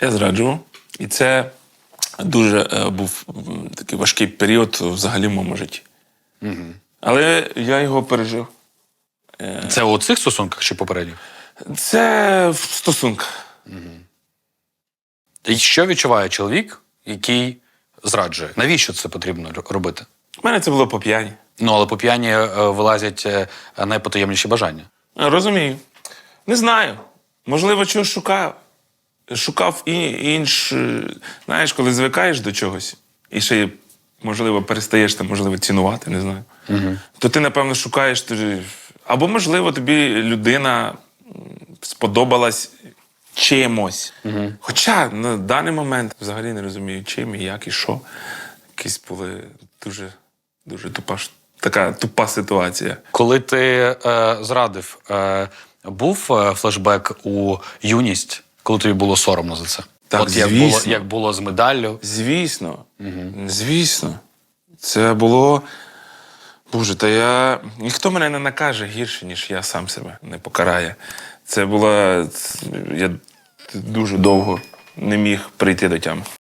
Я зраджував. І це дуже е, був такий важкий період взагалі в моєму житті. Але я його пережив. Це у цих стосунках чи попередніх? Це в стосунках. І що відчуває чоловік, який зраджує? Навіщо це потрібно робити? У мене це було по п'яні. Ну, але по п'яні е, вилазять е, найпотаємніші бажання. Розумію. Не знаю. Можливо, чого шукав. Шукав і інш. е, Знаєш, коли звикаєш до чогось, і ще, можливо, перестаєш там, можливо, цінувати, не знаю. Угу. То ти, напевно, шукаєш. Або, можливо, тобі людина сподобалась чимось. Угу. Хоча на даний момент взагалі не розумію, чим і як і що. Якісь були дуже, дуже тупа, така тупа ситуація. Коли ти е, зрадив, е, був е, флешбек у юність, коли тобі було соромно за це? Так, От як було, як було з медаллю. Звісно. Звісно. Це було. Боже, та я. Ніхто мене не накаже гірше, ніж я сам себе не покарає. Це було. Я дуже довго не міг прийти до тями.